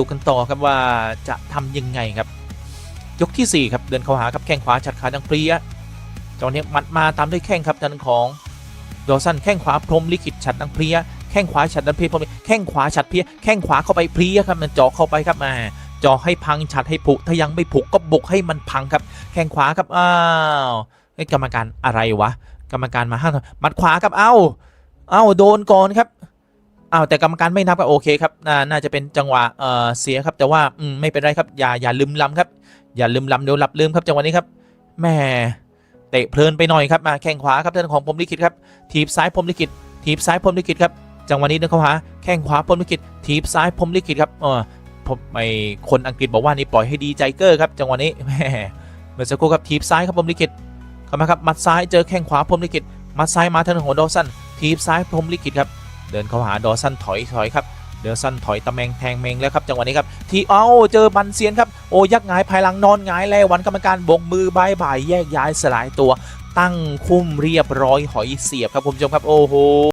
ดูกันต่อครับว่าจะทำยังไงครับ ยกที่ 4 ครับ เดินเข้าหาครับแข้งขวาฉัดขาดังเพลียจังหวะนี้หมัดมาตามด้วยแข้งครับทางของดอสันแข้งขวาพรมลิขิตฉัดดังเพลียแข้งขวาฉัดดังเพลียพรมแข้งขวาฉัดเพลียแข้งขวาเข้าไปเพลียครับมันเจาะเข้าไปครับมาจาะให้พังฉัดให้ผุถ้ายังไม่ผุก็บุกให้มันพังครับ แข้งขวาครับอ้าวกรรมการอะไรวะ กรรมการมาห้ามมัดขวาครับเอ้าเอ้าโดนก่อนครับ อ้าวแต่กรรมการไม่นับก็โอเคครับน่าน่าจะเป็นจังหวะเอ่อเสียครับ แต่ว่าอืมไม่เป็นไรครับอย่าอย่าลืมล้ำครับ อย่าลืมล้ำเดี๋ยวหลับลืมครับจังหวะนี้ครับแหม่เตะเพลินไปหน่อยครับมาแข้งขวาครับท่านของพรมลิขิตครับทีบซ้ายพรมลิขิตทีบซ้ายพรมลิขิตครับจังหวะนี้เดินเข้าหาแข้งขวาพรมลิขิตทีบซ้ายพรมลิขิตครับเออผมไอคนอังกฤษบอกว่านี่ปล่อยให้ดีใจเกอร์ครับจังหวะนี้แหม่เมื่อสักครู่ครับทีบซ้ายครับพรมลิขิตเข้ามาครับมัดซ้ายเจอแข้งขวาพรมลิขิตมัดซ้ายมาทางของดอสันทีบซ้ายพรมลิขิตครับ เดินเข้าหาดอสันถอยถอยครับเดอสันถอยตะแมงแทงเมงแล้วครับจังหวะนี้ครับทีเอ้าเจอบันเซียนครับโอ้ยักงายภายหลังนอนงายแล้ววันกรรมการบงมือบายบายแยกย้ายสลายตัว ตั้งคุ้มเรียบร้อยหอยเสียบครับคุณผู้ชมครับโอ้โห